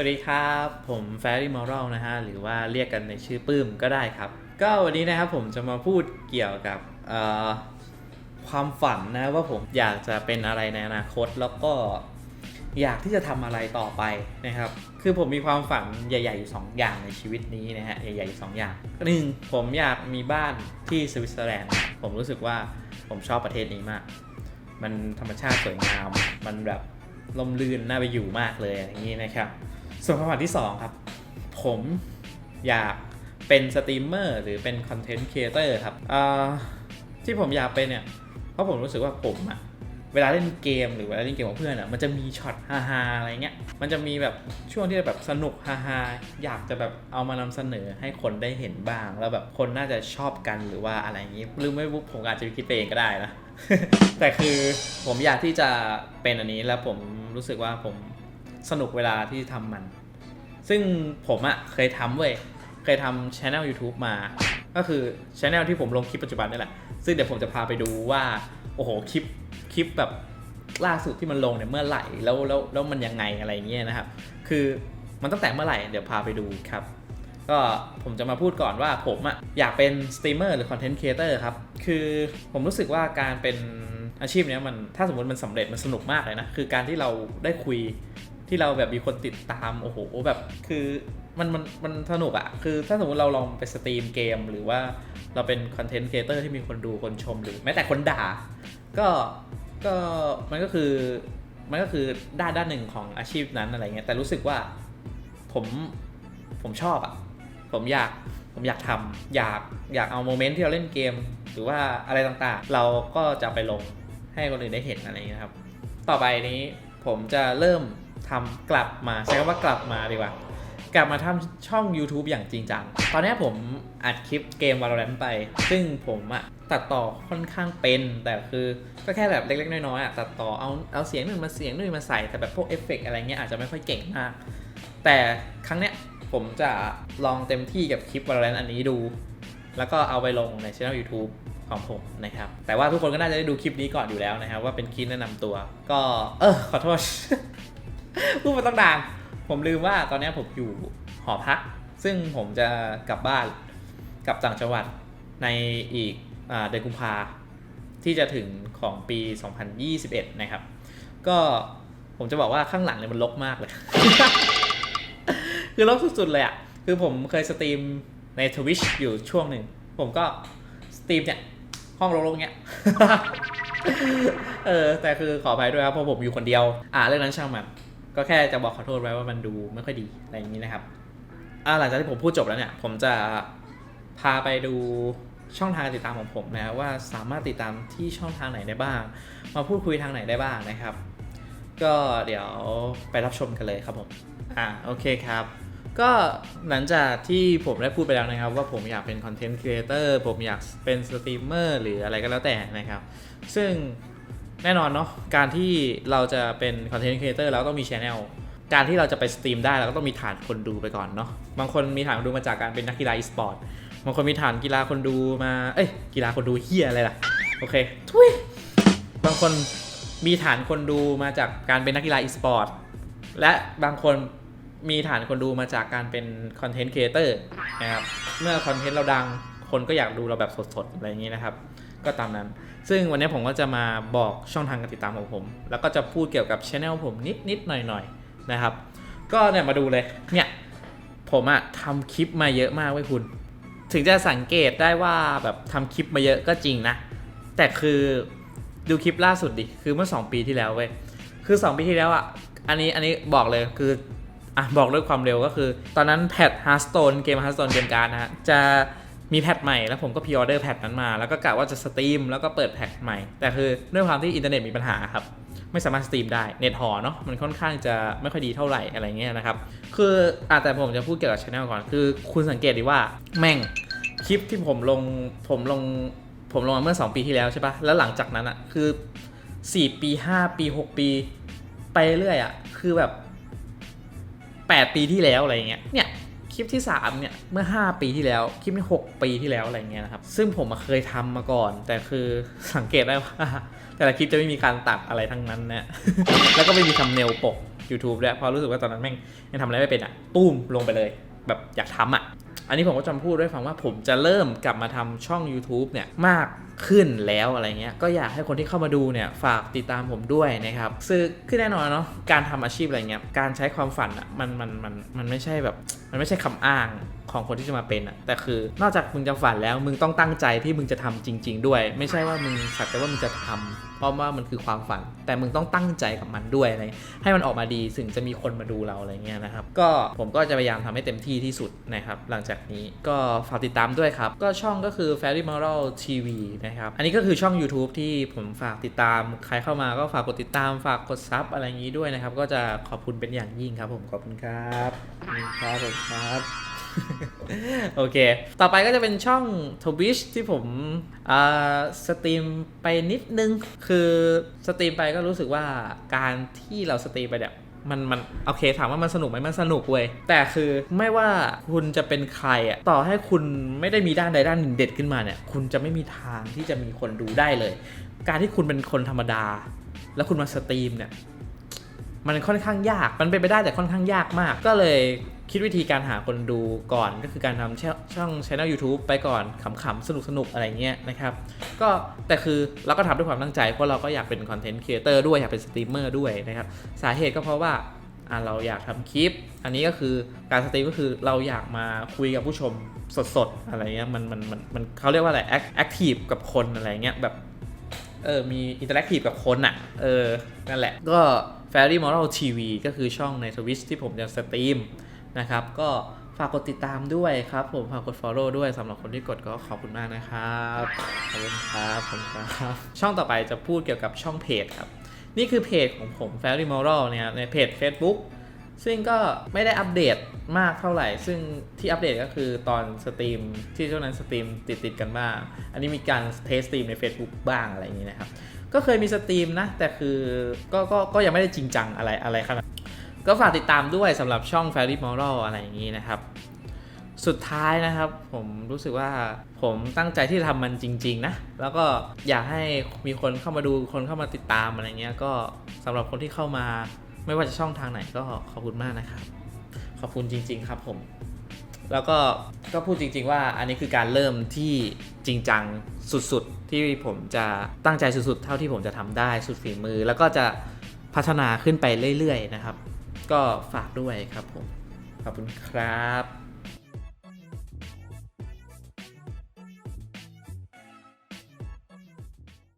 วัสดีครับ ผมแฟรี่มอรัลนะฮะ หรือว่าเรียกกันในชื่อปื้มก็ได้ครับ ก็วันนี้นะครับผมจะมาพูดเกี่ยวกับความฝันนะว่าผมอยากจะเป็นอะไรในอนาคตแล้วก็อยากที่จะทำอะไรต่อไปนะครับ คือผมมีความฝันใหญ่ๆอยู่สองอย่างในชีวิตนี้นะฮะ ใหญ่ๆอยู่สองอย่างหนึ่งผมอยากมีบ้านที่สวิตเซอร์แลนด์ ผมรู้สึกว่าผมชอบประเทศนี้มาก มันธรรมชาติสวยงาม มันแบบลมลื่นน่าไปอยู่มากเลยอย่างนี้นะครับ ส่วนความฝันที่ 2 ครับ ผมอยากเป็นสตรีมเมอร์หรือเป็นคอนเทนต์ครีเอเตอร์ครับที่ผมอยากเป็นเนี่ย เพราะผมรู้สึกว่าผมอะเวลาเล่นเกมหรือเวลาเล่นเกมกับเพื่อนอะมันจะมีช็อตฮาๆอะไรเงี้ย มันจะมีแบบช่วงที่แบบสนุกฮาๆอยากจะแบบเอามานำเสนอให้คนได้เห็นบ้าง แล้วแบบคนน่าจะชอบกันหรือว่าอะไรอย่างงี้หรือไม่บุ๊ผมอาจจะคิดไปเองก็ได้นะแต่คือผมอยากที่จะเป็นอันนี้แล้วผมรู้สึกว่าผม สนุกเวลาที่ทำมัน ซึ่งผมอะเคยทำเว้ย เคยทำช anel YouTube มา ก็คือช anel ที่ผมลงคลิปปัจจุบันนี่แหละ ซึ่งเดี๋ยวผมจะพาไปดูว่า โอ้โห คลิป คลิปแบบล่าสุดที่มันลงเนี่ยเมื่อไหร่ แล้วแล้วแล้วมันยังไงอะไรเงี้ยนะครับ คือมันตั้งแต่เมื่อไหร่ เดี๋ยวพาไปดูครับ ก็ผมจะมาพูดก่อนว่าผมอะอยากเป็นสตรีมเมอร์หรือคอนเทนต์ครีเอเตอร์ครับ คือผมรู้สึกว่าการเป็นอาชีพเนี้ยมันถ้าสมมติมันสำเร็จมันสนุกมากเลยนะ คือการที่เราได้คุย ที่เราแบบมีคนติดตามโอ้โหแบบคือมันมันมันสนุกอะคือถ้าสมมติเราลองไปสตรีมเกม หรือว่าเราเป็นคอนเทนต์ครีเอเตอร์ที่มีคนดูคนชมหรือแม้แต่คนด่า ก็ก็มันก็คือมันก็คือด้านด้านหนึ่งของอาชีพนั้นอะไรเงี้ยแต่รู้สึกว่าผมผมชอบอะผมอยากผมอยากทำอยากอยากเอาโมเมนต์ที่เราเล่นเกม หรือว่าอะไรต่างๆ เราก็จะไปลงให้คนอื่นได้เห็นอะไรอย่างนี้ยครับ ต่อไปนี้ผมจะเริ่ม ทำกลับมาใช้คำว่ากลับมาดีกว่า กลับมาทำช่อง YouTube อย่างจริงจัง ตอนนี้ผมอัดคลิปเกม Valorant ไป ซึ่งผมอะตัดต่อค่อนข้างเป็น แต่คือก็แค่แบบเล็กๆ น้อยๆอะตัดต่อเอาเอาเสียงหนึ่งมาเสียงหนึ่งมาใส่ แต่แบบพวกเอฟเฟกต์อะไรเงี้ยอาจจะไม่ค่อยเก่งมาก แต่ครั้งเนี้ยผมจะลองเต็มที่กับคลิป Valorant อันนี้ดู แล้วก็เอาไปลงในช่อง YouTube ของผมนะครับ แต่ว่าทุกคนก็น่าจะได้ดูคลิปนี้ก่อนอยู่แล้วนะครับ ว่าเป็นคลิปแนะนำตัว ก็เออขอโทษ พูดมาตั้งนานผมลืมว่าตอนนี้ผมอยู่หอพัก ซึ่งผมจะกลับบ้านกลับต่างจังหวัดในอีกเดือนกุมภาที่จะถึงของปี 2021 นะครับ ก็ผมจะบอกว่าข้างหลังเนี่ยมันรกมากเลย คือรกสุดๆเลยอะ คือผมเคยสตรีมใน Twitch อยู่ช่วงหนึ่ง ผมก็สตรีมเนี่ย ห้องรกๆเงี้ย เออ แต่คือขออภัยด้วยครับเพราะผมอยู่คนเดียว อ่าเรื่องนั้นช่างมัน ก็แค่จะบอกขอโทษไว้ว่ามันดูไม่ค่อยดีอะไรอย่างนี้นะครับอ่าหลังจากที่ผมพูดจบแล้วเนี่ย ผมจะพาไปดูช่องทางติดตามของผมนะว่าสามารถติดตามที่ช่องทางไหนได้บ้าง มาพูดคุยทางไหนได้บ้างนะครับ ก็เดี๋ยวไปรับชมกันเลยครับผมอ่าโอเคครับ ก็หลังจากที่ผมได้พูดไปแล้วนะครับ ว่าผมอยากเป็นคอนเทนต์ครีเอเตอร์ผมอยากเป็นสตรีมเมอร์หรืออะไรก็แล้วแต่นะครับ ซึ่ง แน่นอนเนาะการที่เราจะเป็นคอนเทนต์ครีเอเตอร์เราต้องมีช anel การที่เราจะไปสตรีมได้เราก็ต้องมีฐานคนดูไปก่อนเนาะบางคนมีฐานคนดูมาจากการเป็นนักกีฬาอีสปอร์ตบางคนมีฐานกีฬาคนดูมาเอ้ยกีฬาคนดูเฮียอะไรล่ะโอเคทุยบางคนมีฐานคนดูมาจากการเป็นนักกีฬาอีสปอร์ตและบางคนมีฐานคนดูมาจากการเป็นคอนเทนต์ครีเอเตอร์นะครับเมื่อคอนเทนต์เราดังคนก็อยากดูเราแบบสดๆอะไรอย่างนี้นะครับ ก็ตามนั้น ซึ่งวันนี้ผมก็จะมาบอกช่องทางการติดตามของผม แล้วก็จะพูดเกี่ยวกับช anel ผมนิดนิดๆหน่อยหน่อยๆนะครับ ก็เนี่ยมาดูเลย เนี่ยผมอะทำคลิปมาเยอะมากเว้ยคุณ ถึงจะสังเกตได้ว่าแบบทำคลิปมาเยอะก็จริงนะ แต่คือดูคลิปล่าสุดดิ คือเมื่อ 2 ปีที่แล้วเว้ย คือ 2 ปีที่แล้วอะอันนี้อันนี้บอกเลยคืออะบอกด้วยความเร็วก็คือ ตอนนั้นแพท Hearthstone เกม Hearthstone เกมการ์ดนะฮะจะ มีแพทใหม่แล้วผมก็พ r ออเดอร์แพทนั้นมา แล้วก็กะว่าจะสตรีมแล้วก็เปิดแพทใหม่ แต่คือด้วยความที่อินเทอร์เน็ตมีปัญหาครับ ไม่สามารถสตรีมได้ เน็ตหอเนาะมันค่อนข้างจะไม่ค่อยดีเท่าไหร่อะไรเงี้ยนะครับ คืออะแต่ผมจะพูดเกี่ยวกับช anel ก่อน คือคุณสังเกตดีว่าแม่งคลิปที่ผมลงผมลงผมลงมาเมื่อ 2 ปีที่แล้วใช่ปะแล้วหลังจากนั้นอะคือ 4 ปี 5 ปี 6 ปี ไปเรื่อยอะคือแบบ 8 ปีที่แล้วอะไรเงี้ยเนี่ย ลิปที่ 3 เนี่ย เมื่อ 5 ปีที่แล้ว คลิปที่6ปีที่แล้วอะไรเงี้ยนะครับ ซึ่งผมเคยทำมาก่อน แต่คือสังเกตได้ว่า แต่ละคลิปจะไม่มีการตัดอะไรทั้งนั้นนะ แล้วก็ไม่มีทำเนลปก YouTube ด้วยเพราะรู้สึกว่าตอนนั้นแม่งยังทำอะไรไม่เป็นอะตุ้มลงไปเลย แบบอยากทำอะ อันนี้ผมก็จะมาพูดด้วยฟังว่าผมจะเริ่มกลับมาทำช่อง YouTube เนี่ยมาก ขึ้นแล้วอะไรเงี้ยก็อยากให้คนที่เข้ามาดูเนี่ยฝากติดตามผมด้วยนะครับซึ่งคือแน่นอนเนาะการทำอาชีพอะไรเงี้ยการใช้ความฝันอะมันมันมันมันไม่ใช่แบบมันไม่ใช่คำอ้างของคนที่จะมาเป็นอะแต่คือนอกจากมึงจะฝันแล้ว มึงต้องตั้งใจที่มึงจะทำจริง ๆ ด้วย ไม่ใช่ว่ามึงสักแต่ว่ามึงจะทำเพราะว่ามันคือความฝัน แต่มึงต้องตั้งใจกับมันด้วยอะไรให้มันออกมาดีถึงจะมีคนมาดูเราอะไรเงี้ยนะครับ ก็ผมก็จะพยายามทำให้เต็มที่ที่สุดนะครับ หลังจากนี้ก็ฝากติดตามด้วยครับ ก็ช่องก็คือ Fairy Moral TV นะครับอันนี้ก็คือช่อง YouTube ที่ผมฝากติดตาม ใครเข้ามาก็ฝากกดติดตามฝากกดซับอะไรอย่างนี้ด้วยนะครับ ก็จะขอบคุณเป็นอย่างยิ่งครับ ผมขอบคุณครับขอบคุณครับผมครับโอเค ต่อไปก็จะเป็นช่อง Twitch ที่ผมอ่าสตรีมไปนิดนึง คือสตรีมไปก็รู้สึกว่าการที่เราสตรีมไปเนี่ย มันมันโอเคถามว่ามันสนุกไหมมันสนุกเว้ยแต่คือไม่ว่าคุณจะเป็นใครอะต่อให้คุณไม่ได้มีด้านใดด้านหนึ่งเด็ดขึ้นมาเนี่ยคุณจะไม่มีทางที่จะมีคนดูได้เลย การที่คุณเป็นคนธรรมดา แล้วคุณมาสตรีมเนี่ยมันค่อนข้างยาก มันเป็นไปได้แต่ค่อนข้างยากมาก ก็เลย คิดวิธีการหาคนดูก่อนก็คือการทำช่องช่อง YouTube ไปก่อนขำๆ สนุกๆ อะไรเงี้ยนะครับ ก็แต่คือเราก็ทำด้วยความตั้งใจ เพราะเราก็อยากเป็นคอนเทนต์ครีเอเตอร์ด้วยอยากเป็นสตรีมเมอร์ด้วยนะครับ สาเหตุก็เพราะว่าอะเราอยากทำคลิป อันนี้ก็คือการสตรีมก็คือเราอยากมาคุยกับผู้ชมสดๆ อะไรเงี้ยมันมันมันมันเขาเรียกว่าอะไรแอคทีฟกับคนอะไรเงี้ยแบบเออมีอินเตอร์แอคทีฟกับคนอะ่ะเออนั่นแหละก็ Fairy Moral TV ก็คือช่องใน Twitch ที่ผมจะสตรีม นะครับ ก็ฝากกดติดตามด้วยครับ ผมฝากกด Follow ด้วยสำหรับคนที่กดก็ขอบคุณมากนะครับขอบคุณครับขอบคุณครับ ช่องต่อไปจะพูดเกี่ยวกับช่องเพจครับ นี่คือเพจของผม Fairy Moral เนี่ยในเพจ Facebook ซึ่งก็ไม่ได้อัปเดตมากเท่าไหร่ ซึ่งที่อัปเดตก็คือตอนสตรีมที่ช่วงนั้นสตรีมติดติดกันบ้าง อันนี้มีการเทสสตรีมใน Facebook บ้างอะไรอย่างนี้นะครับ ก็เคยมีสตรีมนะ แต่คือก็ก็ก็ยังไม่ได้จริงจังอะไรอะไรขนาด ก็ฝากติดตามด้วยสำหรับช่อง Fairy Moral อะไรอย่างนี้นะครับ สุดท้ายนะครับผมรู้สึกว่าผมตั้งใจที่จะทำมันจริง ๆ นะ แล้วก็อยากให้มีคนเข้ามาดูคนเข้ามาติดตามอะไรเงี้ยก็สำหรับคนที่เข้ามา ไม่ว่าจะช่องทางไหนก็ขอบคุณมากนะครับ ขอบคุณจริง ๆ ครับผม แล้วก็ก็พูดจริง ๆ ว่าอันนี้คือการเริ่มที่จริงจังสุดๆ ที่ผมจะตั้งใจสุดๆ เท่าที่ผมจะทำได้สุดฝีมือ แล้วก็จะพัฒนาขึ้นไปเรื่อยๆนะครับ ก็ฝากด้วยครับผม ขอบคุณครับ